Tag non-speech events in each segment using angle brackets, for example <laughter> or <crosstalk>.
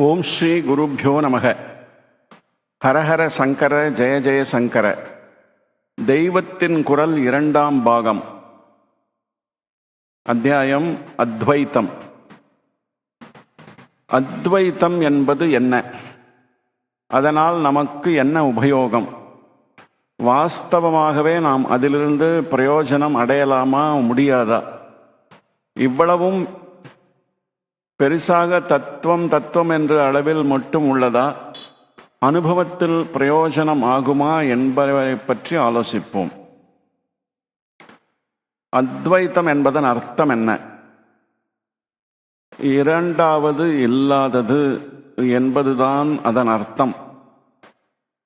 ஓம் ஸ்ரீ குருப்பியோ நமக. ஹரஹர சங்கர ஜெய ஜெய சங்கர. தெய்வத்தின் குரல் இரண்டாம் பாகம். அத்தியாயம் அத்வைத்தம். அத்வைத்தம் என்பது என்ன? அதனால் நமக்கு என்ன உபயோகம்? வாஸ்தவமாகவே நாம் அதிலிருந்து பிரயோஜனம் அடையலாமா முடியாதா? இவ்வளவும் பெரிசாக தத்துவம் தத்துவம் என்ற அளவில் மட்டும் உள்ளதா? அனுபவத்தில் பிரயோஜனம் ஆகுமா என்பதை பற்றி ஆலோசிப்போம். அத்வைத்தம் என்பதன் அர்த்தம் என்ன? இரண்டாவது இல்லாதது என்பதுதான் அதன் அர்த்தம்.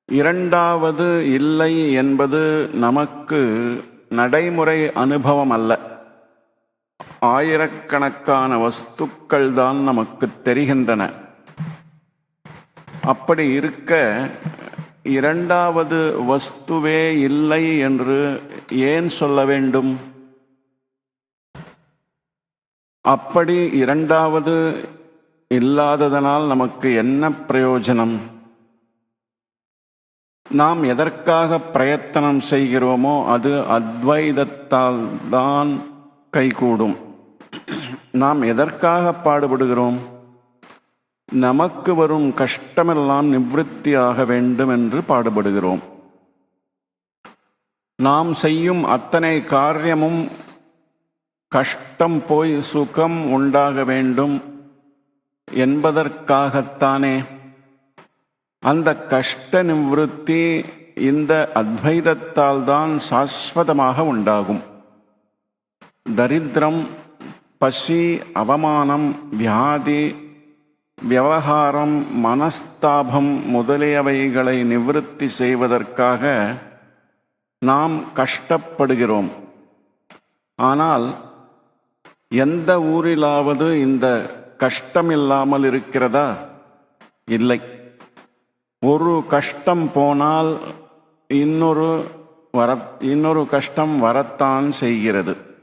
இரண்டாவது இல்லை என்பது நமக்கு நடைமுறை அனுபவம் அல்ல. ஆயிரக்கணக்கான வஸ்துக்கள் தான் நமக்கு தெரிகின்றன. அப்படி இருக்க இரண்டாவது வஸ்துவே இல்லை என்று ஏன் சொல்ல வேண்டும்? அப்படி இரண்டாவது இல்லாததனால் நமக்கு என்ன பிரயோஜனம்? நாம் எதற்காக பிரயத்தனம் செய்கிறோமோ அது அத்வைதத்தால் தான் கைகூடும். நாம் எதற்காக பாடுபடுகிறோம்? நமக்கு வரும் கஷ்டமெல்லாம் நிவிருத்தியாக வேண்டும் என்று பாடுபடுகிறோம். நாம் செய்யும் அத்தனை காரியமும் கஷ்டம் போய் சுகம் உண்டாக வேண்டும் என்பதற்காகத்தானே. அந்த கஷ்ட நிவிருத்தி இந்த அத்வைதத்தால் தான் சாஸ்வதமாக உண்டாகும். தரித்திரம் பசி அவமானம் வியாதி விவகாரம் மனஸ்தாபம் முதலியவைகளை நிவிருத்தி செய்வதற்காக நாம் கஷ்டப்படுகிறோம். ஆனால் எந்த ஊரிலாவது இந்த கஷ்டம் இல்லாமல் இருக்கிறதா? இல்லை. ஒரு கஷ்டம் போனால் இன்னொரு வர இன்னொரு கஷ்டம் வரத்தான் செய்கிறது.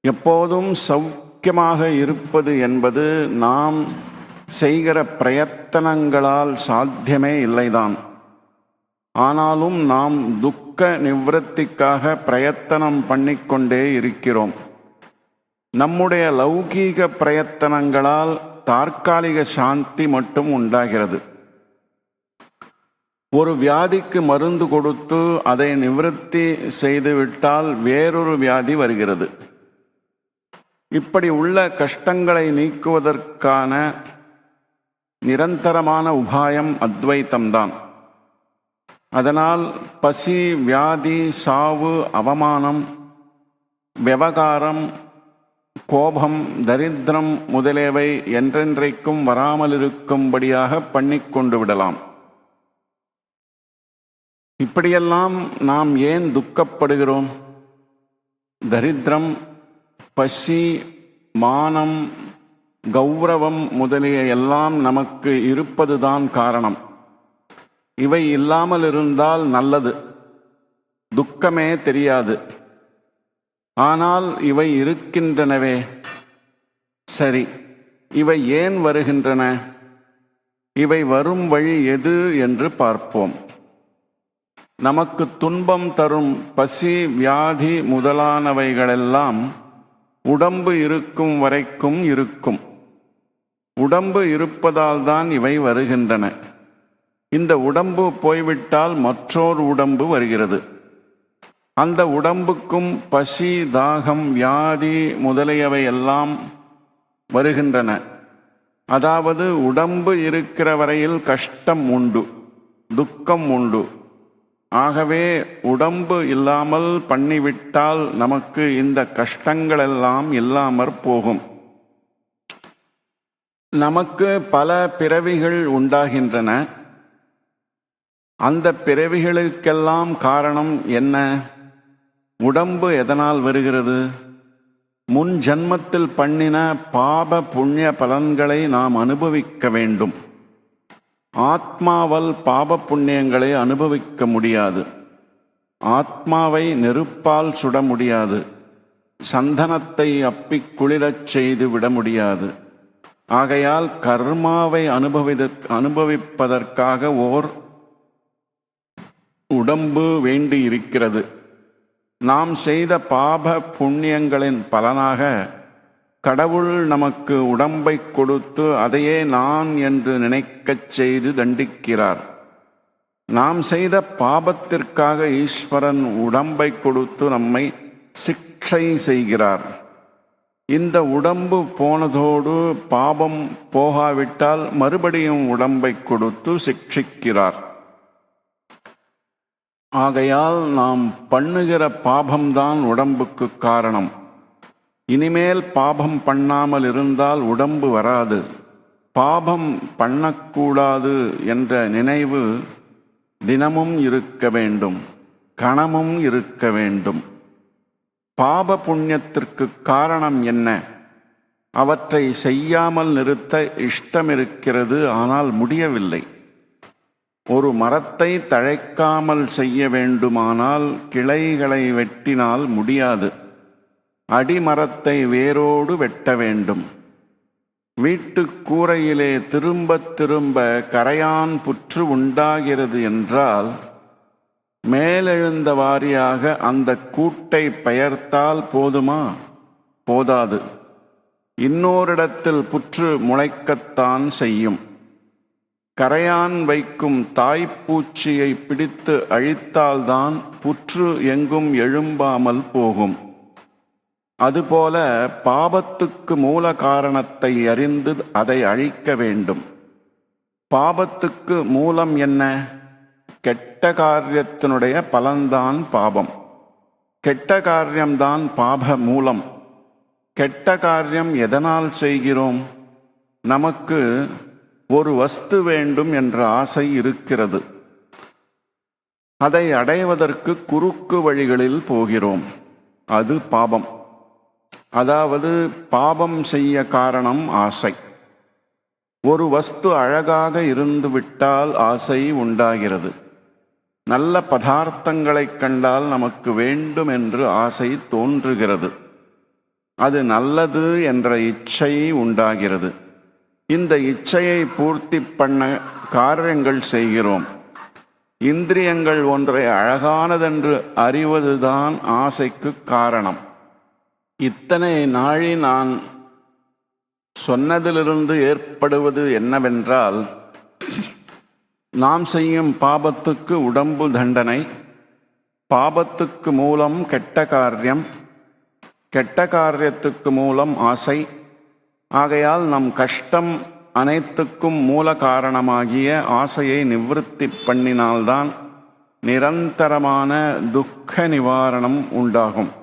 எப்போதும் சௌக்கியமாக இருப்பது என்பது நாம் செய்கிற பிரயத்தனங்களால் சாத்தியமே இல்லைதான். ஆனாலும் நாம் துக்க நிவர்த்திக்காக பிரயத்தனம் பண்ணிக்கொண்டே இருக்கிறோம். நம்முடைய லௌகீக பிரயத்தனங்களால் தற்காலிக சாந்தி மட்டும் உண்டாகிறது. ஒரு வியாதிக்கு மருந்து கொடுத்து அதை நிவர்த்தி செய்துவிட்டால் வேறொரு வியாதி வருகிறது. இப்படி உள்ள கஷ்டங்களை நீக்குவதற்கான நிரந்தரமான உபாயம் அத்வைத்தம்தான். அதனால் பசி வியாதி சாவு அவமானம் விவகாரம் கோபம் தரித்திரம் முதலியவை என்றென்றைக்கும் வராமல் இருக்கும்படியாக பண்ணிக்கொண்டு விடலாம். இப்படியெல்லாம் நாம் ஏன் துக்கப்படுகிறோம்? தரித்திரம் பசி மானம் கௌரவம் முதலிய எல்லாம் நமக்கு இருப்பதுதான் காரணம். இவை இல்லாமல் இருந்தால் நல்லது. துக்கமே தெரியாது. ஆனால் இவை இருக்கின்றனவே. சரி இவை ஏன் வருகின்றன? இவை வரும் வழி எது என்று பார்ப்போம். நமக்கு துன்பம் தரும் பசி வியாதி முதலானவைகளெல்லாம் உடம்பு இருக்கும் வரைக்கும் இருக்கும். உடம்பு இருப்பதால் தான் இவை வருகின்றன. இந்த உடம்பு போய்விட்டால் மற்றோர் உடம்பு வருகிறது. அந்த உடம்புக்கும் பசி தாகம் வியாதி முதலியவை எல்லாம் வருகின்றன. அதாவது உடம்பு இருக்கிற வரையில் கஷ்டம் உண்டு துக்கம் உண்டு. ஆகவே உடம்பு இல்லாமல் பண்ணிவிட்டால் நமக்கு இந்த கஷ்டங்களெல்லாம் இல்லாமற் போகும். நமக்கு பல பிறவிகள் உண்டாகின்றன. அந்த பிறவிகளுக்கெல்லாம் காரணம் என்ன? உடம்பு எதனால் வருகிறது? முன் ஜன்மத்தில் பண்ணின பாப புண்ணிய பலன்களை நாம் அனுபவிக்க வேண்டும். ஆத்மாவால் பாப புண்ணியங்களை அனுபவிக்க முடியாது. ஆத்மாவை நெருப்பால் சுட முடியாது. சந்தனத்தை அப்பிக் குளிரச் செய்து விட முடியாது. ஆகையால் கர்மாவை அனுபவிதற் அனுபவிப்பதற்காக ஓர் உடம்பு வேண்டி இருக்கிறது நாம் செய்த பாப புண்ணியங்களின் பலனாக கடவுள் நமக்கு உடம்பை கொடுத்து அதையே நான் என்று நினைக்கச் செய்து தண்டிக்கிறார். நாம் செய்த பாபத்திற்காக ஈஸ்வரன் உடம்பை கொடுத்து நம்மை சிக்ஷை செய்கிறார். இந்த உடம்பு போனதோடு பாபம் போகாவிட்டால் மறுபடியும் உடம்பை கொடுத்து சிக்ஷிக்கிறார். ஆகையால் நாம் பண்ணுகிற பாபம்தான் உடம்புக்கு காரணம். இனிமேல் பாபம் பண்ணாமல் இருந்தால் உடம்பு வராது. பாபம் பண்ணக்கூடாது என்ற நினைவு தினமும் இருக்க வேண்டும். கணமும் இருக்க வேண்டும். பாப புண்ணியத்திற்கு காரணம் என்ன? அவற்றை செய்யாமல் நிறுத்த இஷ்டமிருக்கிறது ஆனால் முடியவில்லை. ஒரு மரத்தை தழைக்காமல் செய்ய வேண்டுமானால் கிளைகளை வெட்டினால் முடியாது. அடிமரத்தை வேரோடு வெட்ட வேண்டும். வீட்டு கூரையிலே திரும்ப திரும்ப கரையான் புற்று உண்டாகிறது என்றால் மேலெழுந்த வாரியாக அந்த கூட்டை பெயர்த்தால் போதுமா? போதாது. இன்னோரிடத்தில் புற்று முளைக்கத்தான் செய்யும். கரையான் வைக்கும் தாய்ப்பூச்சியை பிடித்து அழித்தால்தான் புற்று எங்கும் எழும்பாமல் போகும். அதுபோல பாபத்துக்கு மூல காரணத்தை அறிந்து அதை அழிக்க வேண்டும். பாபத்துக்கு மூலம் என்ன? கெட்ட காரியத்தினுடைய பலன்தான் பாபம். கெட்ட காரியம்தான் பாப மூலம். கெட்ட காரியம் எதனால் செய்கிறோம்? நமக்கு ஒரு வஸ்து வேண்டும் என்ற ஆசை இருக்கிறது. அதை அடைவதற்கு குறுக்கு வழிகளில் போகிறோம். அது பாபம். அதாவது பாபம் செய்ய காரணம் ஆசை. ஒரு வஸ்து அழகாக இருந்துவிட்டால் ஆசை உண்டாகிறது. நல்ல பதார்த்தங்களைக் கண்டால் நமக்கு வேண்டும் என்று ஆசை தோன்றுகிறது. அது நல்லது என்ற இச்சை உண்டாகிறது. இந்த இச்சையை பூர்த்தி பண்ண காரியங்கள் செய்கிறோம். இந்திரியங்கள் ஒன்றை அழகானதென்று அறிவதுதான் ஆசைக்கு காரணம். இத்தனை நாழி நான் சொன்னதிலிருந்து ஏற்படுவது என்னவென்றால் நாம் செய்யும் பாபத்துக்கு உடம்பு தண்டனை பாபத்துக்கு மூலம் கெட்ட காரியம் கெட்ட காரியத்துக்கு மூலம் ஆசை ஆகையால் நம் கஷ்டம் அனைத்துக்கும் மூல காரணமாகிய ஆசையை நிவிருத்தி பண்ணினால்தான் நிரந்தரமான துக்க நிவாரணம் உண்டாகும்.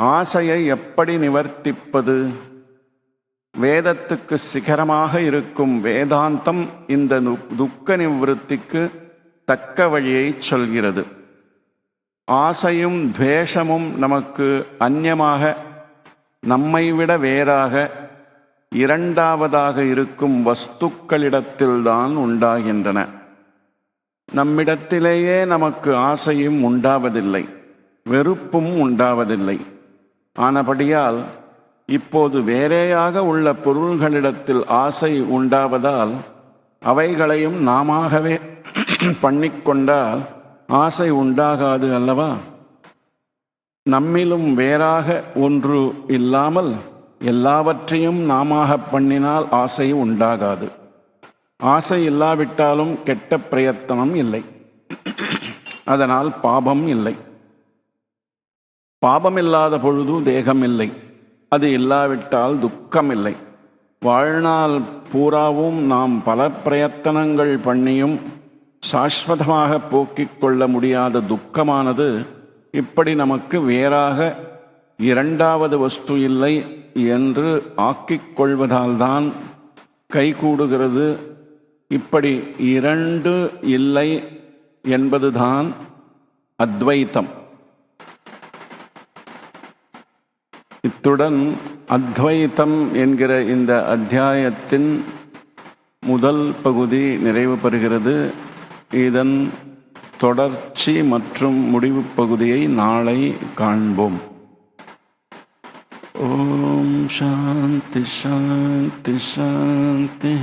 ஆசையை எப்படி நிவர்த்திப்பது? வேதத்துக்கு சிகரமாக இருக்கும் வேதாந்தம் இந்த துக்க நிவృத்திக்கு தக்க வழியை சொல்கிறது. ஆசையும் துவேஷமும் நமக்கு அந்நியமாக நம்மை விட வேறாக இரண்டாவதாக இருக்கும் வஸ்துக்களிடத்தில்தான் உண்டாகின்றன. நம்மிடத்திலேயே நமக்கு ஆசையும் உண்டாவதில்லை வெறுப்பும் உண்டாவதில்லை. ஆனபடியால் இப்போது வேறேயாக உள்ள பொருள்களிடத்தில் ஆசை உண்டாவதால் அவைகளையும் நாமாகவே <clears throat> பண்ணிக்கொண்டால் ஆசை உண்டாகாது அல்லவா? நம்மிலும் வேறாக ஒன்று இல்லாமல் எல்லாவற்றையும் நாமாக பண்ணினால் ஆசை உண்டாகாது. ஆசை இல்லாவிட்டாலும் கெட்ட பிரயத்தனம் இல்லை. <clears throat> அதனால் பாபம் இல்லை. பாபம் இல்லாத பொழுது தேகம் இல்லை அது இல்லாவிட்டால் துக்கம் இல்லை வாழ்நாள் பூராவும் நாம் பல பிரயத்தனங்கள் பண்ணியும் சாஸ்வதமாக போக்கிக் கொள்ள முடியாத துக்கமானது இப்படி நமக்கு வேறாக இரண்டாவது வஸ்து இல்லை என்று ஆக்கிக் கொள்வதால்தான் கைகூடுகிறது. இப்படி இரண்டு இல்லை என்பதுதான் அத்வைத்தம். இத்துடன் அத்வைத்தம் என்கிற இந்த அத்தியாயத்தின் முதல் பகுதி நிறைவு பெறுகிறது. இதன் தொடர்ச்சி மற்றும் முடிவு பகுதியை நாளை காண்போம். ஓம் சாந்தி சாந்தி சாந்தி.